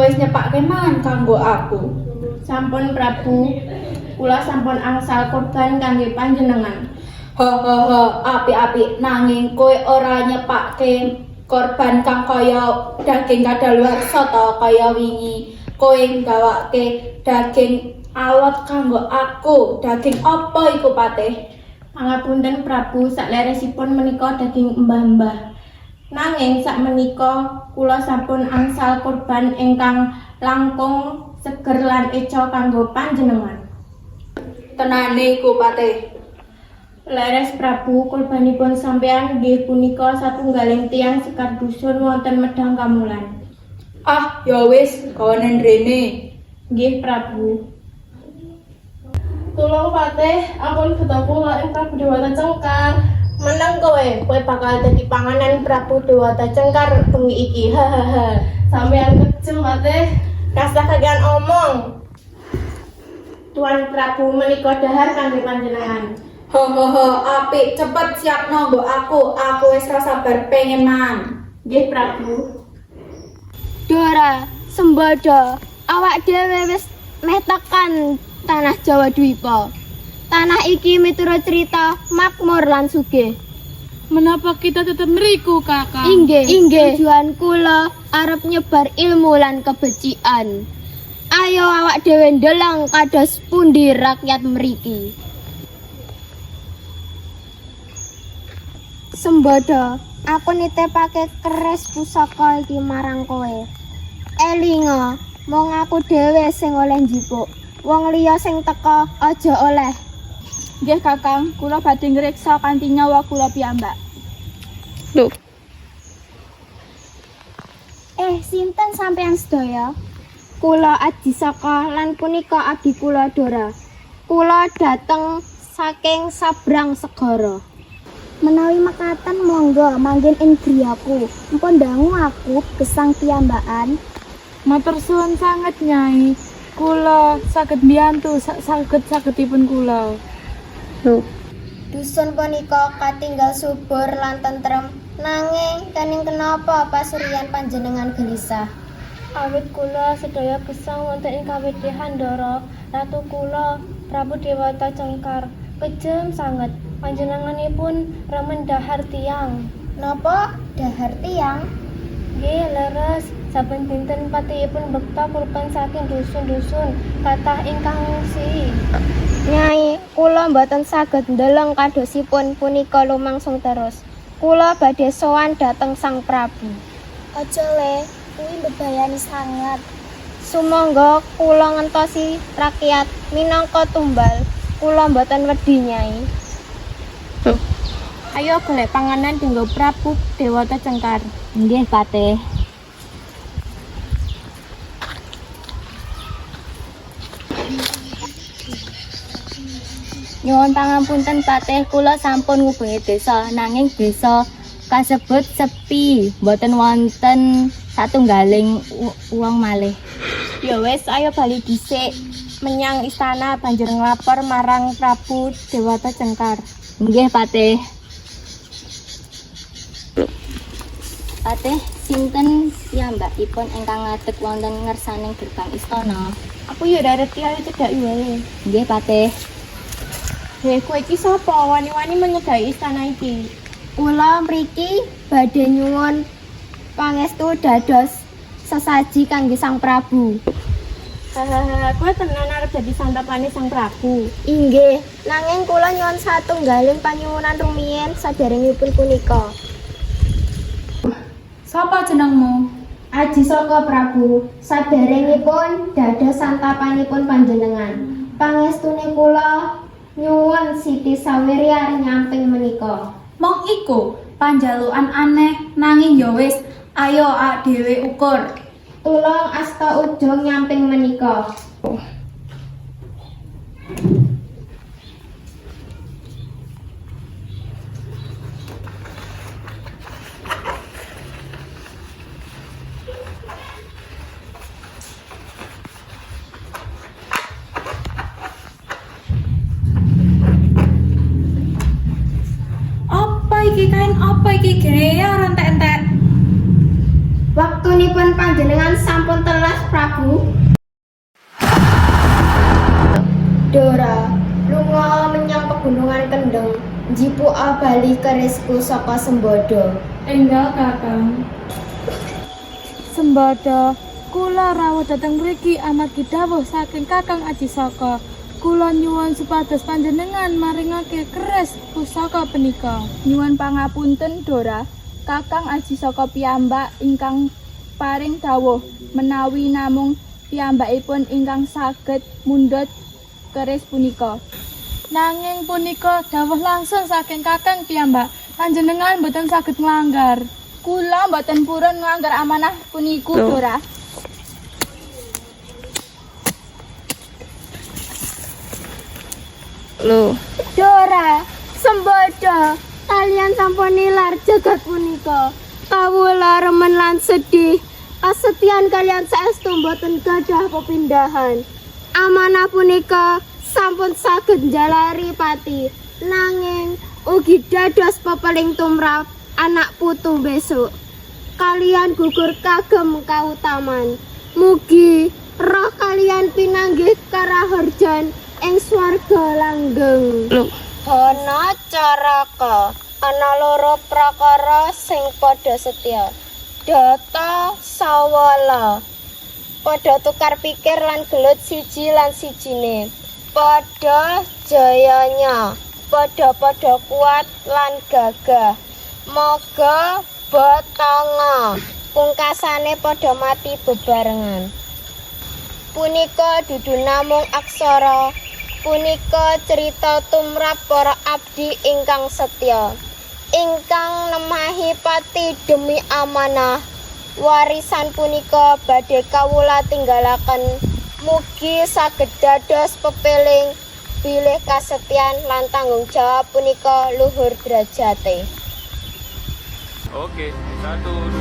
wis nyepake man kanggo aku. Sampun Prabu, kula sampun angsal korban kangge panjenengan. Ho ho ho, api-api nanging kowe ora nyepake korban kang kaya daging kadaluarsa ta kaya wingi. Kowe gawake daging awet kanggo aku. Daging apa iku patih? Pangapunten Prabu, sakleresipun menika daging mbah-mbah. Nanging sak menika kula sampun angsal korban ingkang langkung seger lan eco kanggo panjenengan. Tenane iku patih. Leres Prabu, korbanipun sampean nggih punika satunggaling tiang sekar dusun wonten Medang Kamulan. Ah, ya wis, kawanan rene. Nggih Prabu. Tulung Patih, ampun getah kula ing Prabu Dewata Cengkar. Menang kowe, kowe bakal dadi panganan Prabu Dewata Cengkar bengi iki. Hahaha. Sampean kejem Patih. Kasah kagian omong. Tuan Prabu menika dahar kangge panjenengan. Ho ho ho, apik cepet siapno nggo aku. Aku wis ora sabar pengen man. Nggih Prabu. Dora, Sembodo, awak dhewe wis meh tekan tanah Jawa Dwipa. Tanah iki miturut cerita makmur lan sugih. Menapa kita tetap meriku, Kakak? Inggih, inggih. Tujuan kula arep nyebar ilmu lan kebecikan. Ayo awak dhewe ndeleng kados pundi rakyat mriki. Sembodo, aku nitipake keris pusaka iki marang kowe. Elinga, mung aku dhewe sing oleh njipuk. Wong liya sing teka aja oleh. Nggih, Kakang, kula badhe ngreksa kanthi nyawa kula piyambak. Eh, sinten sampean sedaya? Kula Adi Saka lan punika adi kula Dora. Kula dateng saking sabrang segara. Menawi mekaten monggo manggen ing griyaku. Empun dangu aku gesang piyambakan. Matur suwun sanget, Nyai. Kula saged mbiyantu saged-sagedipun kula. Dusun punika katinggal subur lan tentrem. Nanging kening kenapa pasuryan panjenengan gelisah? Awit kula sedaya gesang wonten ing kawidihan Ndara, ratu kula Prabu Dewata Cengkar. Kejem sanget panjenenganipun remen dahar tiang. Napa dahar tiang? Nggih leres saben dinten patihipun bekta kurban saking dusun-dusun kathah ingkang ngungsi. Nyai, kula mboten saged ndeleng kadosipun punika lumangsung terus. Kula badhe sowan dhateng Sang Prabu. Aja le, kuwi mbebayani sangat. Sumangga kula ngentosi rakyat minangka tumbal. Kula mboten wedi, Nyai. Ayo golek panganan dinggo Prabu Dewata Cengkar. Nggih, Patih. Nyuwun pangapunten Patih kula sampun ngubungi desa nanging desa kasebut sepi mboten wonten satunggaling uang malih. Ya wis, ayo bali dhisik menyang istana banjur nglapor marang Prabu Dewata Cengkar. Nggih Patih. Patih sinten piyambakipun ingkang ngadeg wonten ngersaning gerbang istana? Aku ya ora reti ayo cedhak wae. Nggih Patih. Heh, kowe iki sapa? Wani-wani menyedai istana iki. Kula mriki badhe nyuwun pangestu dados sesaji kangge Sang Prabu. Hahaha, kowe tenan arep dadi santapane Sang Prabu. Inggih, nanging kula nyuwun satunggaling panyuwunan rumiyin saderengipun punika. Sapa jenengmu? Aji Saka Prabu, saderengipun dados santapanipun panjenengan. Pangestune kula nyuwun Siti Sawirya nyamping menika. Mong iku panjalukan aneh nanging ya wis ayo ak dhewe ukur. Tulung asta ujung nyamping menika. Apa iki kain apa iki gene ya ora entek-entek. Waktu sapunipun panjenengan sampun telas Prabu? Dora, lunga menyang pegunungan Kendeng, jipu bali kerisku saka Sembodo. Enggal kakang. Sembada, kula rawuh dhateng mriki amargi dawuh saking Kakang Aji Saka. Kula nyuwun supados panjenengan maringake keris pusaka punika. Nyuwun pangapunten Dora, Kakang Aji Saka piyambak ingkang paring dawuh menawi namung piyambakipun ingkang saged mundhut keris punika. Nanging punika dawuh langsung saking Kakang piyambak, panjenengan boten saged nglanggar. Kula boten purun nglanggar amanah puniku, Dora. Dora, Sembodo, kalian sampun nilar jagat punika. Kawula remen lan sedih. Kasetian kalian saestu mboten gadah pepindahan. Amanah punika sampun saged jalari pati. Nanging ugi dados pepeling tumrap anak putu besok. Kalian gugur kagem kautaman. Mugi roh kalian pinanggih karahorjan ing swarga langgeng. Ana caraka, ana loro prakara sing padha setya. Data sawala. Padha tukar pikir lan gelut siji lan sijine. Padha jayanya, padha-padha kuat lan gagah. Moga batanga. Pungkasane padha mati bebarengan. Punika dudu namung aksara punika cerita tumrap para abdi ingkang setya. Ingkang nemahi pati demi amanah. Warisan punika badhe kawula tinggalaken. Mugi saged dados pepeling bilih kasetyan lan tanggung jawab punika luhur derajate. Oke, satu, dua.